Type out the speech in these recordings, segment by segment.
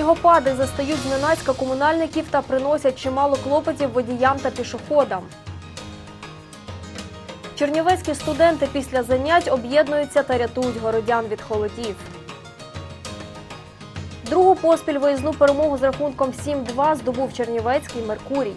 Снігопади застають зненацька комунальників та приносять чимало клопотів водіям та пішоходам. Чернівецькі студенти після занять об'єднуються та рятують городян від холодів. Другу поспіль виїзну перемогу з рахунком 7-2 здобув Чернівецький Меркурій.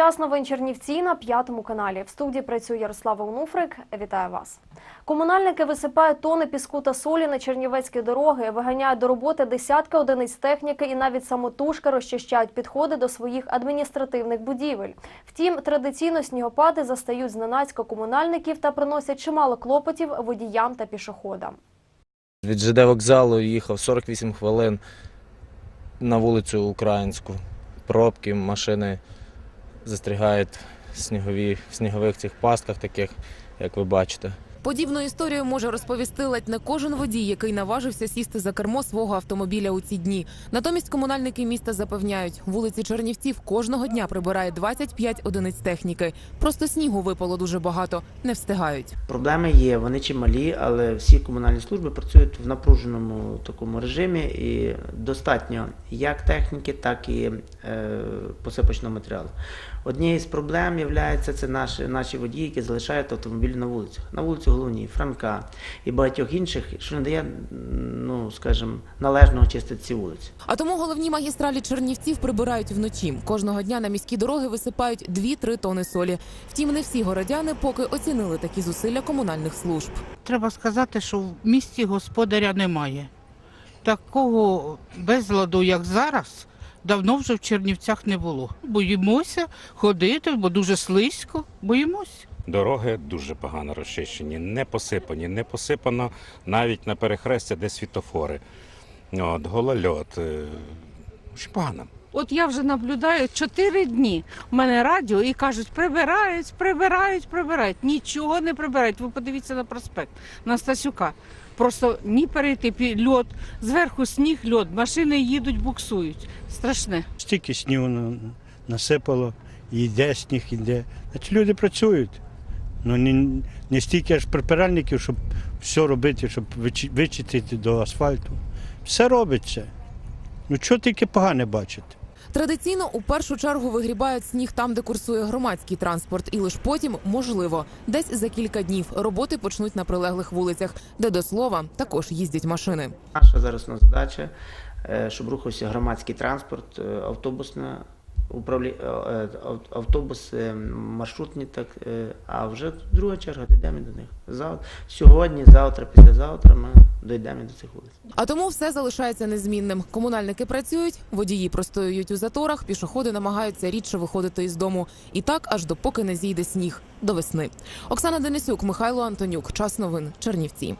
Час новин Чернівці на п'ятому каналі. В студії працює Ярослава Онуфрик. Вітаю вас. Комунальники висипають тони піску та солі на чернівецькі дороги, виганяють до роботи десятки одиниць техніки і навіть самотужки розчищають підходи до своїх адміністративних будівель. Втім, традиційно снігопади застають зненацька комунальників та приносять чимало клопотів водіям та пішоходам. Від ЖД вокзалу їхав 48 хвилин на вулицю Українську. Пробки, машини застрягають снігові, в снігових цих пастках, таких, як ви бачите. Подібну історію може розповісти ледь не кожен водій, який наважився сісти за кермо свого автомобіля у ці дні. Натомість комунальники міста запевняють, вулиці Чернівців кожного дня прибирає 25 одиниць техніки. Просто снігу випало дуже багато, не встигають. Проблеми є, вони чималі, але всі комунальні служби працюють в напруженому такому режимі і достатньо як техніки, так і е, посипочного матеріалу. Однією з проблем є це наші, наші водії, які залишають автомобіль на вулицях. На вулиці Головній, Франка і багатьох інших, що не дає, ну скажімо, належного чистити ці вулиці. А тому головні магістралі Чернівців прибирають вночі. Кожного дня на міські дороги висипають 2-3 тони солі. Втім, не всі городяни поки оцінили такі зусилля комунальних служб. Треба сказати, що в місті господаря немає. Такого безладу, як зараз, давно вже в Чернівцях не було. Боїмося ходити, бо дуже слизько. Боїмося. Дороги дуже погано розчищені, не посипані, не посипано навіть на перехрестя, де світофори. От, голольот. е, Дуже погано. От я вже наблюдаю чотири дні. У мене радіо і кажуть, прибирають, прибирають, прибирають. Нічого не прибирають. Ви подивіться на проспект, на Стасюка. Просто ні перейти льот, зверху сніг, льот, машини їдуть, буксують. Страшне. Стільки снігу насипало, йде сніг, іде. Значить, люди працюють. Ну не, не стільки аж прибиральників, щоб все робити, щоб вичи- вичистити до асфальту. Все робиться. Ну чого тільки погане бачити? Традиційно у першу чергу вигрібають сніг там, де курсує громадський транспорт, і лише потім, можливо, десь за кілька днів роботи почнуть на прилеглих вулицях, де до слова також їздять машини. Наша зараз у нас задача, е, щоб рухався громадський транспорт, е, автобусне управлі... е, е, ав- автобуси, м, маршрутні, так, е, а вже друга черга дійдемо до них. Зав... Сьогодні, завтра, післязавтра ми дійдемо до цих вулиць. А тому все залишається незмінним. Комунальники працюють, водії простоюють у заторах, пішоходи намагаються рідше виходити із дому. І так аж допоки не зійде сніг до весни. Оксана Денисюк, Михайло Антонюк. Час новин. Чернівці.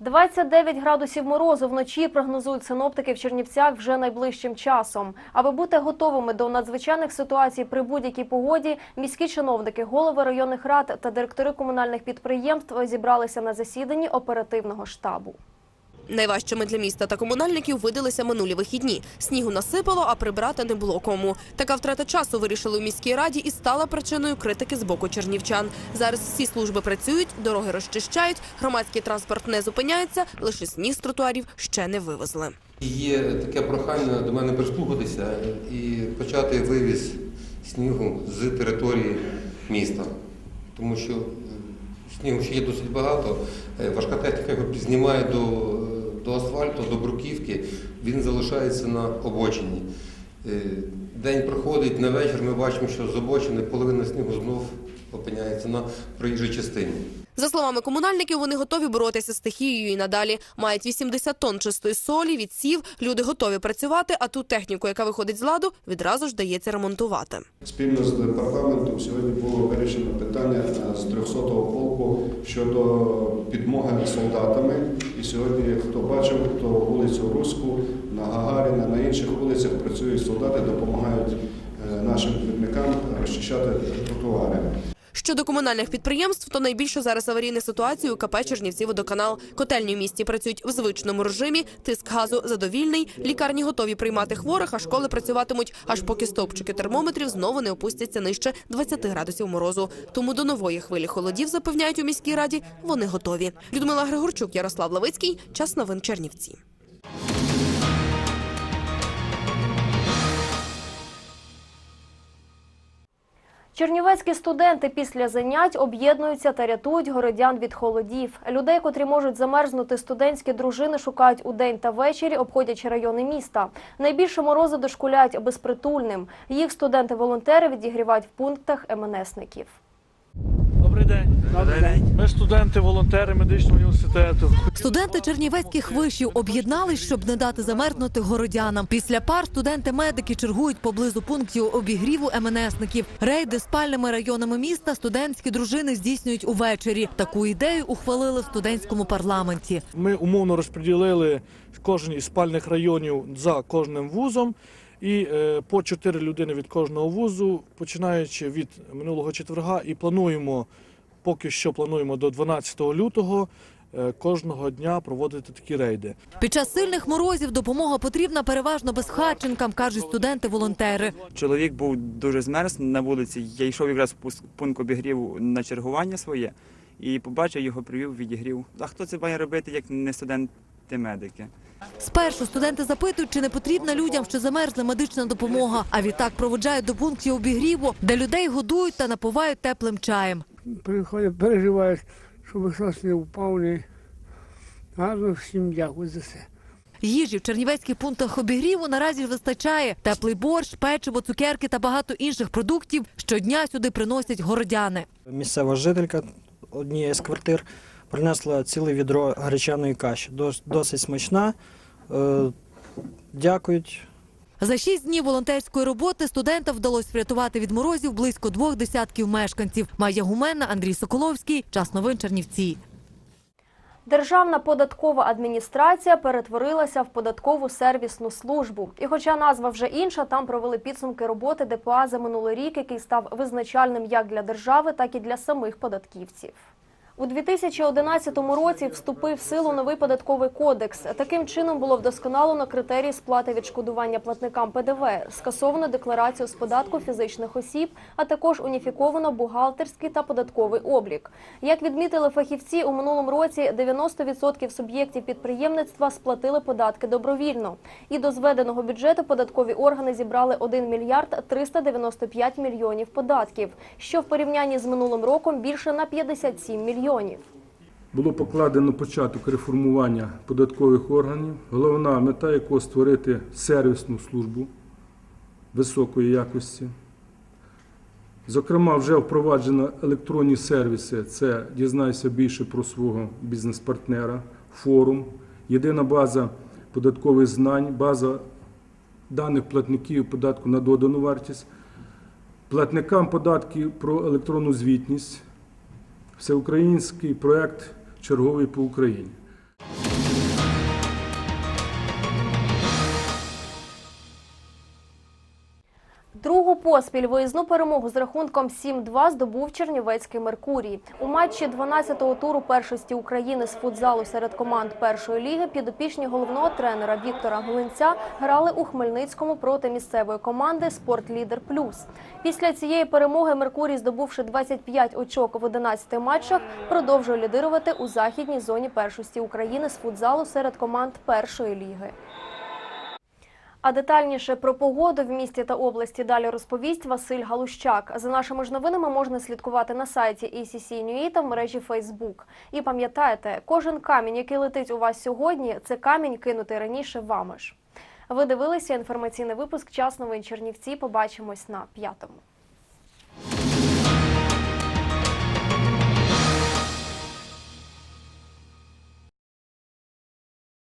29 градусів морозу вночі прогнозують синоптики в Чернівцях вже найближчим часом. Аби бути готовими до надзвичайних ситуацій при будь-якій погоді, міські чиновники, голови районних рад та директори комунальних підприємств зібралися на засіданні оперативного штабу. Найважчими для міста та комунальників видалися минулі вихідні. Снігу насипало, а прибрати не було кому. Така втрата часу вирішили у міській раді і стала причиною критики з боку чернівчан. Зараз всі служби працюють, дороги розчищають, громадський транспорт не зупиняється, лише сніг з тротуарів ще не вивезли. Є таке прохання до мене прислухатися і почати вивіз снігу з території міста, тому що снігу ще є досить багато. Е, Важка техніка його знімає до, до асфальту, до бруківки, він залишається на обочині. Е, День проходить, на вечір ми бачимо, що з обочини половина снігу знов опиняється на проїжджій частині. За словами комунальників, вони готові боротися з стихією і надалі. Мають 80 тонн чистої солі, відсів, люди готові працювати, а ту техніку, яка виходить з ладу, відразу ж дається ремонтувати. Спільно з департаментом сьогодні було вирішено питання е, з 300-го полку щодо підмоги солдатами. І сьогодні, хто бачив, хто вулицю Руську, на Гагаріна, на інших вулицях працюють солдати, допомагають е, нашим робітникам розчищати тротуари. Щодо комунальних підприємств, то найбільше зараз аварійна ситуація у КП Чернівці водоканал. Котельні в місті працюють в звичному режимі, тиск газу задовільний, лікарні готові приймати хворих, а школи працюватимуть, аж поки стовпчики термометрів знову не опустяться нижче 20 градусів морозу. Тому до нової хвилі холодів, запевняють у міській раді, вони готові. Людмила Григорчук, Ярослав Лавицький. Час новин Чернівці. Чернівецькі студенти після занять об'єднуються та рятують городян від холодів. Людей, котрі можуть замерзнути, студентські дружини шукають у день та ввечері, обходячи райони міста. Найбільше морози дошкуляють безпритульним. Їх студенти-волонтери відігрівають в пунктах МНСників. Добрий день. Добрий день. Ми студенти, волонтери медичного університету. Студенти чернівецьких вишів об'єднались, щоб не дати замерзнути городянам. Після пар студенти-медики чергують поблизу пунктів обігріву МНСників. Рейди спальними районами міста студентські дружини здійснюють увечері. Таку ідею ухвалили в студентському парламенті. Ми умовно розподілили кожен із спальних районів за кожним вузом. І е, по чотири людини від кожного вузу, починаючи від минулого четверга, і плануємо поки що плануємо до 12 лютого е, кожного дня проводити такі рейди. Під час сильних морозів допомога потрібна переважно безхатченкам, кажуть студенти-волонтери. Чоловік був дуже змерз на вулиці. Я йшов якраз пункт обігріву на чергування своє і побачив його, привів, відігрів. А хто це має робити, як не студенти-медики? Спершу студенти запитують, чи не потрібна людям, що замерзли медична допомога. А відтак проводжають до пунктів обігріву, де людей годують та напувають теплим чаєм. Приходять, переживають, щоб хтось не впав. Не... Гарно всім дякую за це. Їжі в чернівецьких пунктах обігріву наразі вистачає. Теплий борщ, печиво, цукерки та багато інших продуктів щодня сюди приносять городяни. Місцева жителька однієї з квартир принесла ціле відро гречаної каші. Досить смачна. Е, Дякують. За шість днів волонтерської роботи студентам вдалося врятувати від морозів близько двох десятків мешканців. Майя Гуменна, Андрій Соколовський. Час новин Чернівці. Державна податкова адміністрація перетворилася в податкову сервісну службу. І хоча назва вже інша, там провели підсумки роботи ДПА за минулий рік, який став визначальним як для держави, так і для самих податківців. У 2011 році вступив в силу новий податковий кодекс. Таким чином було вдосконалено критерії сплати відшкодування платникам ПДВ, скасовано декларацію з податку фізичних осіб, а також уніфіковано бухгалтерський та податковий облік. Як відмітили фахівці, у минулому році 90% суб'єктів підприємництва сплатили податки добровільно. І до зведеного бюджету податкові органи зібрали 1 мільярд 395 мільйонів податків, що в порівнянні з минулим роком більше на 57 мільйонів. Було покладено початок реформування податкових органів, головна мета якого створити сервісну службу високої якості. Зокрема, вже впроваджено електронні сервіси. Це дізнайся більше про свого бізнес-партнера, форум, єдина база податкових знань, база даних платників податку на додану вартість, платникам податків про електронну звітність, всеукраїнський проект черговий по Україні. Поспіль виїзну перемогу з рахунком 7-2 здобув Чернівецький Меркурій. У матчі 12-го туру першості України з футзалу серед команд першої ліги підопічні головного тренера Віктора Глинця грали у Хмельницькому проти місцевої команди Спортлідер Плюс. Після цієї перемоги Меркурій, здобувши 25 очок в 11 матчах, продовжує лідирувати у західній зоні першості України з футзалу серед команд першої ліги. А детальніше про погоду в місті та області далі розповість Василь Галущак. За нашими ж новинами можна слідкувати на сайті ECC.NUA та в мережі Facebook. І пам'ятайте, кожен камінь, який летить у вас сьогодні, це камінь кинутий раніше вами ж. Ви дивилися інформаційний випуск «Час новин Чернівці». Побачимось на п'ятому.